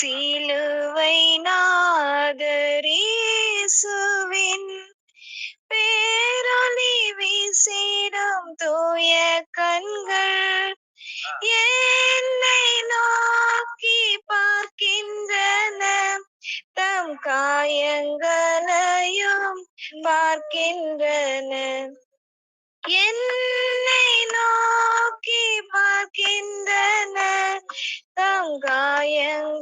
சிலுவை நாதரேசுவின் பேரொளி வீசிடும் தூய கண்கள் என்னை நோக்கி பார்க்கின்றன. தம் காயங்களையும் பார்க்கின்றன. என்னை நோக்கி பார்க்கின்றன. தம் காயங்கள்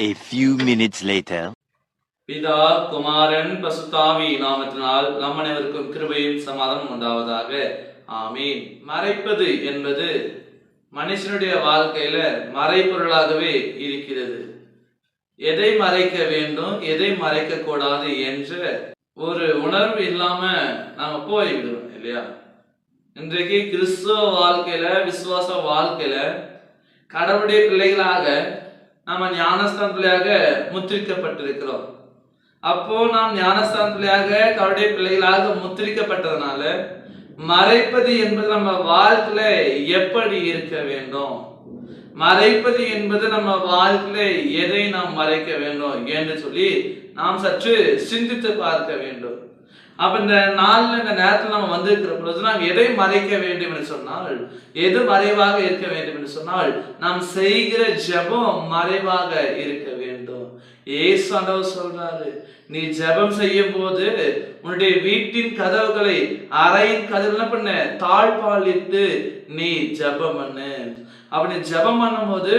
A few minutes later. பிதா குமாரன் பசுத்தாவி நாமத்தினால் நம் அனைவருக்கும் கிருபையும் சமாதானம் உண்டாவதாக. ஆமீன். மறைப்பது என்பது மனுஷனுடைய வாழ்க்கையில மறைப்பொருளாகவே இருக்கிறது. எதை மறைக்க வேண்டும் எதை மறைக்க கூடாது என்ற ஒரு உணர்வு இல்லாம நாம போய்விடுவோம் இல்லையா? இன்றைக்கு கிறிஸ்துவ வாழ்க்கையில விசுவாச வாழ்க்கையில கடவுளுடைய பிள்ளைகளாக நாம் ஞானஸ்தான் பிள்ளையாக முத்திரிக்கப்பட்டிருக்கிறோம். அப்போ நாம் ஞானஸ்தான் பிள்ளையாக கடவுளுடைய பிள்ளைகளாக முத்திரிக்கப்பட்டதுனால மறைப்பது என்பது நம்ம வாழ்க்கையில எப்படி இருக்க வேண்டும்? மறைப்பது என்பது நம்ம வாழ்க்கையில எதை நாம் மறைக்க வேண்டும்? என்று சொல்லி நாம் சற்று சிந்தித்து பார்க்க வேண்டும். அப்ப இந்த நாள்ல இந்த நேரத்தில் நம்ம வந்திருக்கிற பொழுது நாம் எதை மறைக்க வேண்டும் என்று சொன்னால் எது மறைவாக இருக்க வேண்டும் என்று சொன்னால் நாம் செய்கிற ஜெபம் மறைவாக இருக்க வேண்டும். ஏசு ஆண்டவர் சொல்றாரு நீ ஜெபம் செய்யும் போது உன்னுடைய வீட்டின் கதவுகளை அறையின் கதவு என்ன பண்ண? தாழ்பாலிட்டு நீ ஜெபம் பண்ணு. அப்படி ஜெபம் பண்ணும்போது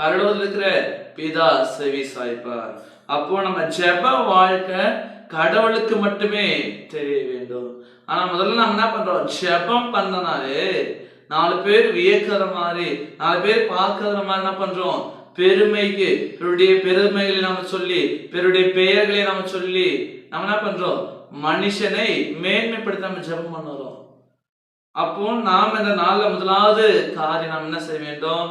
பரலோகத்தில் இருக்கிற பிதா செவி சாய்ப்பார். அப்போ நம்ம ஜெப வாழ்க்கை கடவுளுக்கு மட்டுமே தெரிய வேண்டும். ஆனா முதல்ல நம்ம என்ன பண்றோம்? ஜெபம் பண்ணனாலே நாலு பேர் வியக்கிற மாதிரி நாலு பேர் பார்க்கற மாதிரி என்ன பண்றோம்? பெருமைக்கு பிறருடைய பெருமைகளை நம்ம சொல்லி பிறருடைய பெயர்களை நம்ம சொல்லி நம்ம என்ன பண்றோம்? மனுஷனை மேன்மைப்படுத்த நம்ம ஜெபம் பண்ணுறோம். அப்போ நாம் இந்த நாளில் முதலாவது காரியம் நாம் என்ன செய்ய வேண்டும்?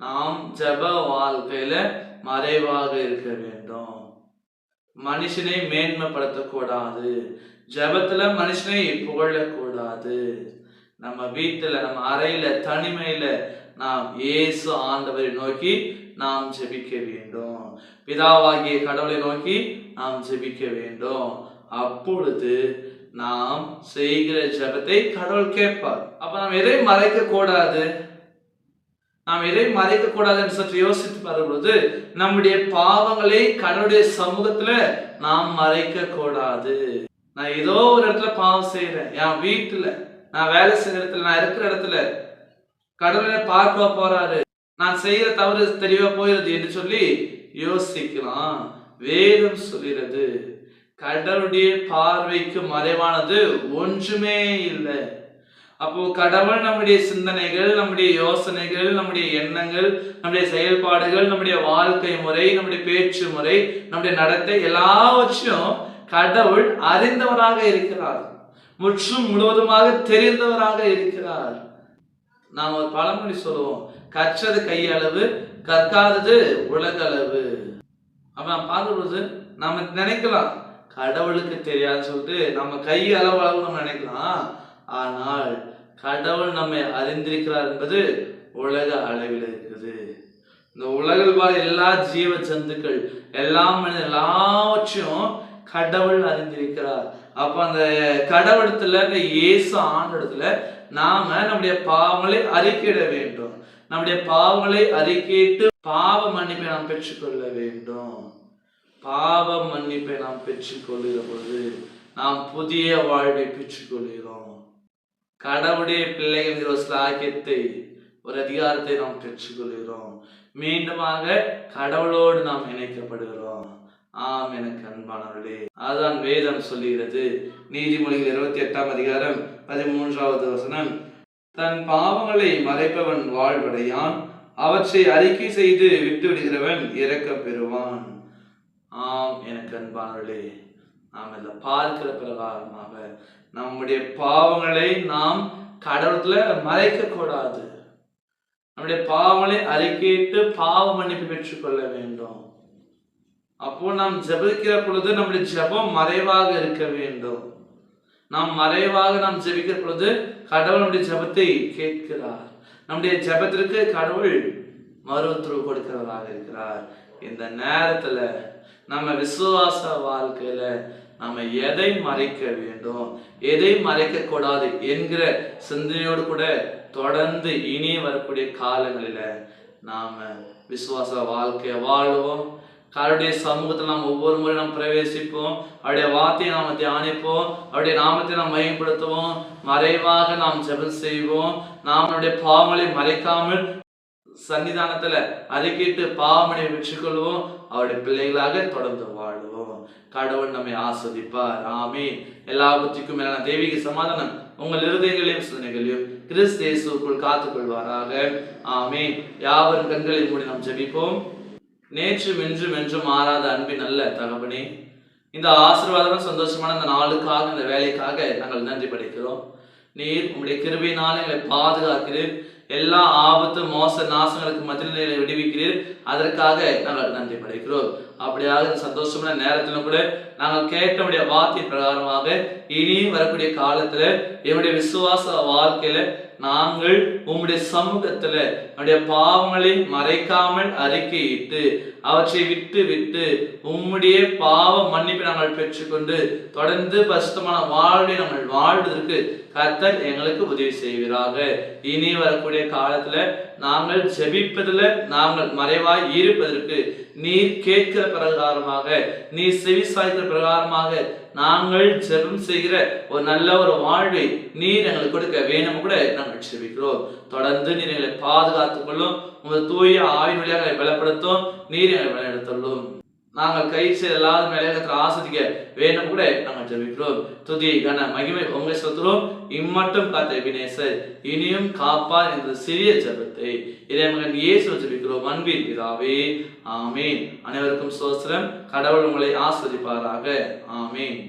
நாம் ஜெப வாழ்க்கையில மறைவாக இருக்க வேண்டும். மனுஷனை மேன்மைப்படுத்தக்கூடாது. ஜபத்துல மனுஷனை புகழக்கூடாது. நம்ம வீட்டுல நம்ம அறையில தனிமையில நாம் இயேசு ஆண்டவரை நோக்கி நாம் ஜெபிக்க வேண்டும். பிதாவாகிய கடவுளை நோக்கி நாம் ஜெபிக்க வேண்டும். அப்பொழுது நாம் செய்கிற ஜெபத்தை கடவுள் கேட்பார். அப்ப நாம் எதை மறைக்க கூடாது நாம் எதை மறைக்க கூடாதுன்னு சற்று யோசித்து பார்க்கும்போது நம்முடைய பாவங்களை கடவுளுடைய சமூகத்துல நாம் மறைக்க கூடாது நான் ஏதோ ஒரு இடத்துல பாவம் செய்யறேன் என் வீட்டுல நான் வேலை செய்யற இடத்துல நான் இருக்கிற இடத்துல கடவுளை பார்க்க போறாரு. நான் செய்யற தவறு தெளிவா போயிருது என்று சொல்லி யோசிக்கலாம். வேதம் சொல்கிறது கடவுளுடைய பார்வைக்கு மறைவானது ஒன்றுமே இல்லை. அப்போ கடவுள் நம்முடைய சிந்தனைகள் நம்முடைய யோசனைகள் நம்முடைய எண்ணங்கள் நம்முடைய செயல்பாடுகள் நம்முடைய வாழ்க்கை முறை நம்முடைய பேச்சு முறை நம்முடைய நடத்தை எல்லாவற்றையும் கடவுள் அறிந்தவராக இருக்கிறார். முற்றும் முழுவதுமாக தெரிந்தவராக இருக்கிறார். நாம் ஒரு பழமொழி சொல்லுவோம் கற்றது கையளவு கற்காதது உலகளவு. அப்ப நாம் பார்க்கும்போது நம்ம நினைக்கலாம் கடவுளுக்கு தெரியாது சொல்லிட்டு நம்ம கை அளவு அளவு நம்ம நினைக்கலாம். ஆனால் கடவுள் நம்மை அறிந்திருக்கிறார் என்பது உலக அளவில் இருக்குது. இந்த உலகில் வாழ எல்லா ஜீவ ஜந்துக்கள் எல்லா மனித எல்லாவற்றையும் கடவுள் அறிந்திருக்கிறார். அப்ப அந்த கடவுளத்துல இந்த இயேசு ஆண்டத்துல நாம நம்முடைய பாவங்களை அறிக்கையிட வேண்டும். நம்முடைய பாவங்களை அறிக்கையிட்டு பாவ மன்னிப்பை நாம் பெற்றுக்கொள்ள வேண்டும். பாவ மன்னிப்பை நாம் பெற்றுக்கொள்கிற பொழுது நாம் புதிய வாழ்வை பெற்றுக்கொள்கிறோம். கடவுளுடைய பிள்ளைகள் ஒரு ஸ்லாக்கியத்தை ஒரு அதிகாரத்தை நாம் பெற்றுக்கொள்கிறோம். மீண்டுமாக கடவுளோடு நாம் இணைக்கப்படுகிறோம். ஆம் எனக்கு அன்பானவர்களே அதுதான் வேதம் சொல்லுகிறது. நீதிமொழிகள் இருபத்தி எட்டாம் அதிகாரம் பதிமூன்றாவது வசனம் தன் பாவங்களை மறைப்பவன் வாழ்வடையான் அவற்றை அறிக்கை செய்து விட்டு விடுகிறவன் இறக்க பெறுவான். ஆம் எனக்கு அன்பானவர்களே நாம் இதை பார்க்கிற பிரகாரமாக நம்முடைய பாவங்களை நாம் கடவுளத்துல மறைக்க கூடாது நம்முடைய பாவங்களை அறிக்கையிட்டு பாவ மன்னிப்பு பெற்றுக்கொள்ள வேண்டும். அப்போ நாம் ஜெபிக்கிற பொழுது நம்முடைய ஜெபம் மறைவாக இருக்க வேண்டும். நாம் மறைவாக நாம் ஜெபிக்கிற பொழுது கடவுள் நம்முடைய ஜெபத்தை கேட்கிறார். நம்முடைய ஜெபத்திற்கு கடவுள் மருத்துவ கொடுக்கிறவராக இருக்கிறார். இந்த நேரத்துல நம்ம விசுவாச வாழ்க்கையில நம்ம எதை மறைக்க வேண்டும்? எதை மறைக்க கூடாது என்கிற சிந்தனையோடு கூட தொடர்ந்து இனி வரக்கூடிய காலங்களில நாம விசுவாச வாழ்க்கைய வாழுவோம். கருடைய சமூகத்தில் நாம் ஒவ்வொரு முறை நாம் பிரவேசிப்போம். அவருடைய வார்த்தையை நாம் தியானிப்போம். அவருடைய நாமத்தை நாம் மையப்படுத்துவோம். மறைவாக நாம் ஜெபம் செய்வோம். நாம் நம்முடைய பாவங்களை மறைக்காமல் சன்னிதானத்துல அறிக்கிட்டு பாவமனை பெற்றுக்கொள்வோம் அவருடைய பிள்ளைகளாக தொடர்ந்து வாழுவோம். கடவுள் நம்மை ஆஸ்வதிப்பார். ஆமே எல்லா புத்திக்கும் மேலான தெய்வீக சமாதானம் உங்கள் இருதயங்களையும் சிந்தனைகளையும் கிறிஸ்தேசுக்குள் காத்துக்கொள்வாராக. ஆமே யாவரும் கண்களை மூடி நாம் ஜெபிப்போம். நேற்று இன்றும் என்றும் மாறாத அன்பின் நல்ல தகவனே இந்த ஆசீர்வாதமான சந்தோஷமான இந்த நாளுக்காக இந்த வேலைக்காக நாங்கள் நன்றி படைக்கிறோம். நீர் உங்களுடைய கிருபையினால் எங்களை பாதுகாக்கிறீர். எல்லா ஆபத்து மோச நாசங்களுக்கு மத்தியில் விடுவிக்கிறீர். அதற்காக நாங்கள் நன்றி படைக்கிறோம். அப்படியாக இந்த சந்தோஷமான நேரத்திலும் கூட நாங்கள் கேட்டவுடைய வார்த்தை பிரகாரமாக இனி வரக்கூடிய காலத்துல என்னுடைய விசுவாச வாழ்க்கையில நாங்கள் உம்முடைய சமூகத்துல நம்முடைய பாவங்களை மறைக்காமல் அறிக்கையிட்டு அவற்றை விட்டு விட்டு உம்முடைய பாவ மன்னிப்பை நாங்கள் பெற்றுக்கொண்டு தொடர்ந்து பசுத்தமான வாழ்வை நாங்கள் வாழ்வதற்கு கர்த்தர் எங்களுக்கு உதவி செய்வீராக. இனி வரக்கூடிய காலத்துல நாங்கள் ஜெபிப்பதில் நாங்கள் மறைவாய் இருப்பதற்கு நீர் கேட்கிற பிரகாரமாக நீர் செவி சாய்க்கிற பிரகாரமாக நாங்கள் ஜெபம் செய்கிற ஒரு நல்ல ஒரு வாழ்வை நீர் எங்களுக்கு கொடுக்க வேணும் கூட நாங்கள் ஜெபிக்கிறோம். தொடர்ந்து நீர் எங்களை பாதுகாத்துக் கொள்ளும். உங்கள் தூய ஆயுள் வழியாக பலப்படுத்தும். நீர் எங்களை வழிநடத்தலும் நாங்கள் கை செய்த எல்லாத மேலே ஆஸ்வதிக்க வேணும் கூட நாங்கள் ஜெபிக்கிறோம். துதி கன மகிமை உங்களை சொத்துறோம் இம்மட்டும் காத்த வினேசர் இனியும் காப்பார் என்ற சிறிய ஜெபத்தை இறைமகன் இயேசு ஜெபிக்கிறோம். அன்பின் பிதாவே ஆமீன். அனைவருக்கும் சோசரம் கடவுள் உங்களை ஆஸ்வதிப்பாராக. ஆமீன்.